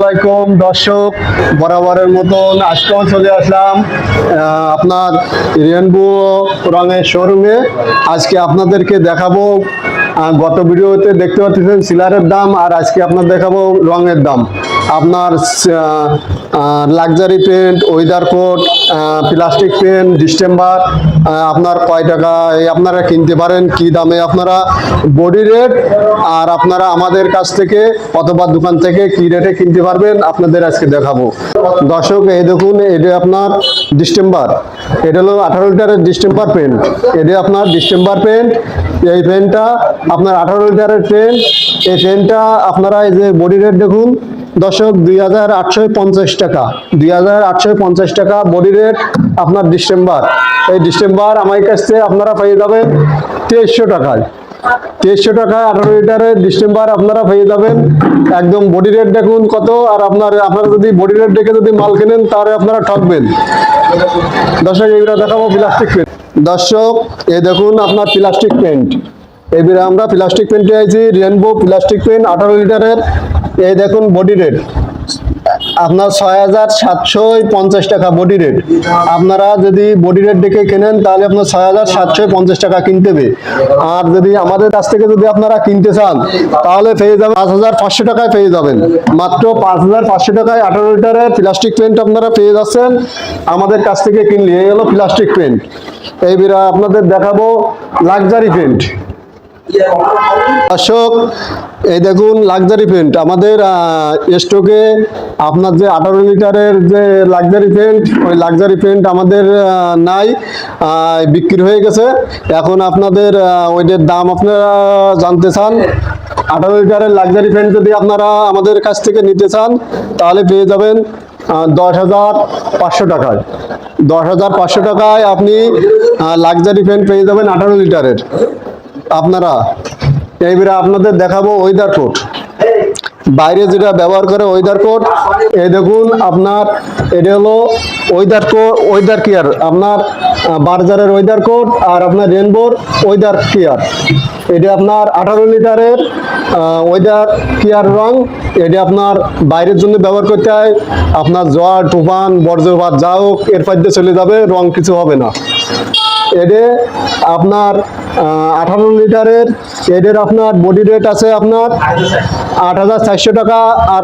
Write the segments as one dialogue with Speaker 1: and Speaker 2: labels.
Speaker 1: আসসালামাইকুম দর্শক, বরাবরের মতন আজকেও চলে আসলাম আপনার রেনবো রঙের শোরুমে। আজকে আপনাদেরকে দেখাবো গত ভিডিওতে দেখতে পাচ্ছেন সিলারের দাম, আর আজকে আপনার দেখাবো রঙের দাম। আপনার luxury paint weather coat plastic paint distemper আপনার কয় টাকা আপনারা কিনতে পারেন, কি দামে আপনারা বডি রেট আর আপনারা আমাদের কাছ থেকে অথবা দোকান থেকে কি রেটে কিনতে পারবেন, আপনাদের আজকে দেখাবো। দর্শক, এই দেখুন, এটা আপনার ডিস্টেম্বার এটা হলো আঠারো লিটারের ডিস্টেম্বার পেন্ট এটা আপনার ডিস্টেম্বার পেন্ট এই পেনটা আপনার আঠারো লিটারের পেন এই পেনটা আপনারা এই যে বডি রেট দেখুন দর্শক, দুই হাজার আটশো পঞ্চাশ টাকা। দুই হাজার আটশো পঞ্চাশ টাকা বডি রেট আপনার ডিসেম্বর। এই ডিসেম্বর আমার কাছে আপনারা পেয়ে যাবেন তেইশশো টাকায়। তেইশশো টাকায় আঠারো লিটারের ডিসেম্বর আপনারা পেয়ে যাবেন। একদম বডি রেট দেখুন কত, আর আপনার, আপনারা যদি বডি রেট দেখে যদি মাল কেনেন, তাহলে আপনারা ঠকবেন। দর্শক, এইগুলো দেখাবো প্লাস্টিক পেন্ট দর্শক, এই দেখুন আপনার প্লাস্টিক পেন্ট এবারে আমরা প্লাস্টিক পেন্টে আইছি রেনবো প্লাস্টিক পেন্ট আঠারো লিটারের। এই দেখুন বডি রেট আপনার ছয় হাজার সাতশো পঞ্চাশ টাকা বডি রেট আপনারা যদি বডি রেট দেখে কেনেন, তাহলে আপনার ছয় হাজার সাতশো পঞ্চাশ টাকা কিনতে হবে। আর যদি আমাদের কাছ থেকে যদি আপনারা কিনতে চান, তাহলে পেয়ে যাবেন পাঁচ হাজার পাঁচশো টাকায় পেয়ে যাবেন। মাত্র পাঁচ হাজার পাঁচশো টাকায় আঠারো লিটারের প্লাস্টিক পেন্ট আপনারা পেয়ে যাচ্ছেন। আমাদের কাছ থেকে কিনলে, এই হলো প্লাস্টিক পেন্ট এইবারে আপনাদের দেখাবো লাক্সারি পেন্ট অশোক এই দেখুন লাক্সারি পেন্ট আমাদের স্টকে আপনার যে আঠারো লিটারের যে লাক্সারি পেন্ট ওই লাক্সারি পেন্ট আমাদের নাই বিক্রি হয়ে গেছে। এখন আপনাদের ওইটার দাম আপনারা জানতে চান, আঠারো লিটারের লাক্সারি পেন্ট যদি আপনারা আমাদের কাছ থেকে নিতে চান, তাহলে পেয়ে যাবেন দশ হাজার পাঁচশো টাকায়। দশ হাজার পাঁচশো টাকায় আপনি লাক্সারি পেন্ট পেয়ে যাবেন আঠারো লিটারের। আপনারা, এইবারে আপনাদের দেখাবো ওয়েদার কোট বাইরে যেটা ব্যবহার করে ওয়েদার কোট এই দেখুন আপনার, এটা হলো ওয়েদার কোট ওয়েদার কেয়ার আপনার বার্জারের ওয়েদার কোট আর আপনার রেনবোর ওয়েদার কেয়ার এটা আপনার আঠারো লিটারের ওয়েদার কেয়ার রং, এটা আপনার বাইরের জন্য ব্যবহার করতে হয়। আপনার জ্বর তুফান বর্জ্যপাত যা হোক, এর ফাইদে চলে যাবে, রং কিছু হবে না। এডে আপনার আঠারো লিটারের এডের আপনার বডি রেট আছে আপনার আট হাজার চারশো টাকা। আর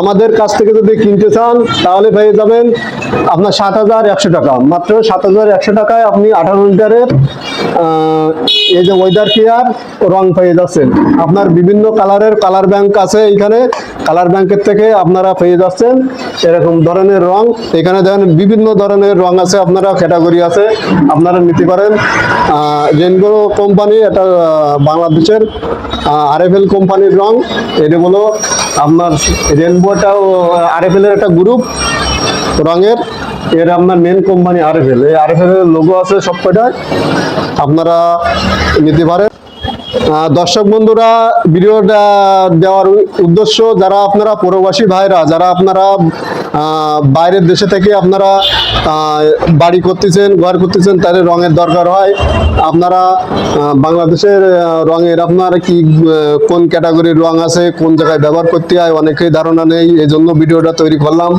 Speaker 1: আমাদের কাছ থেকে যদি কিনতে চান, তাহলে পেয়ে যাবেন আপনার সাত হাজার একশো টাকা। মাত্র সাত হাজার একশো টাকায় আপনি আঠারো লিটারের এই যে ওয়েদার কেয়ার রং পেয়ে যাচ্ছেন। আপনার বিভিন্ন কালারের কালার ব্যাংক আছে এখানে কালার ব্যাংকের থেকে আপনারা পেয়ে যাচ্ছেন এরকম ধরনের রং। এখানে দেখেন বিভিন্ন ধরনের রং আছে আপনারা ক্যাটাগরি আছে। আপনারা নিতে পারেন। রেনবো কোম্পানি, এটা আর এফ এল কোম্পানির রং। এটা হলো আপনার রেনবোটাও আরএফএল এর একটা গ্রুপ রঙের। এর আপনার মেন কোম্পানি আরএফএল এই আরএফএল এর লোগো আছে সব কয়টায় আপনারা নিতে পারেন। দর্শক বন্ধুরা ভিডিওটা দেওয়ার উদ্দেশ্য যারা আপনারা প্রবাসী ভাইরা, যারা আপনারা বাইরের দেশে থেকে আপনারা বাড়ি করতেছেন, ঘর করতেছেন, তাদের রঙের দরকার হয়। আপনারা বাংলাদেশের রঙের আপনার কি কোন ক্যাটাগরির রং আছে, কোন জায়গায় ব্যবহার করতে হয়, অনেকেই ধারণা নেই এই জন্য ভিডিওটা তৈরি করলাম।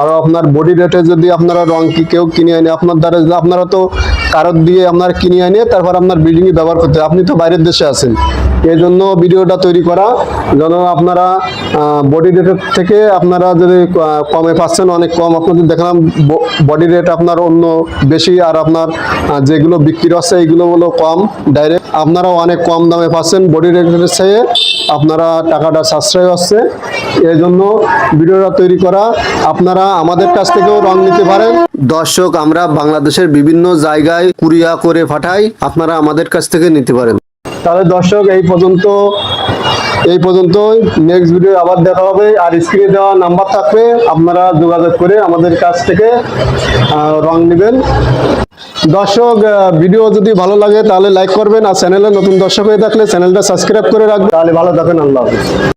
Speaker 1: আর আপনার বডি রেটে যদি আপনারা রং কি কেউ কিনে আনে, আপনার দ্বারা আপনারা তো কারত দিয়ে আপনার কিনে আনে, তারপর আপনার বিল্ডিংয়ে ব্যবহার করতে। আপনি তো বাইরের দেশে আছেন। এই জন্য ভিডিওটা তৈরি করা। যেন আপনারা বডি রেটের থেকে আপনারা যদি কমে পাচ্ছেন, অনেক কম আপনাদের দেখলাম বডি রেট আপনার অন্য বেশি, আর আপনার যেগুলো বিক্রি হচ্ছে এইগুলো হলো কম ডাইরেক্ট আপনারা অনেক কম দামে পাচ্ছেন। বডি রেটের চেয়ে আপনারা টাকাটা সাশ্রয় হচ্ছে। এই জন্য ভিডিওটা তৈরি করা। আপনারা আমাদের কাছ থেকেও রং নিতে পারেন। দর্শক, আমরা বাংলাদেশের বিভিন্ন জায়গায় কুরিয়া করে পাঠাই। আপনারা আমাদের কাছ থেকে নিতে পারেন। তাহলে দর্শক, এই পর্যন্ত, এই পর্যন্তই। নেক্সট ভিডিও আবার দেখা হবে। আর স্ক্রিনে দেওয়া নাম্বার থাকবে আপনারা যোগাযোগ করে আমাদের কাছ থেকে রং নেবেন। দর্শক ভিডিও যদি ভালো লাগে তাহলে লাইক করবেন। আর চ্যানেলে নতুন দর্শক হয়ে থাকলে চ্যানেলটা সাবস্ক্রাইব করে রাখবেন। তাহলে ভালো থাকেন আল্লাহ হাফিজ।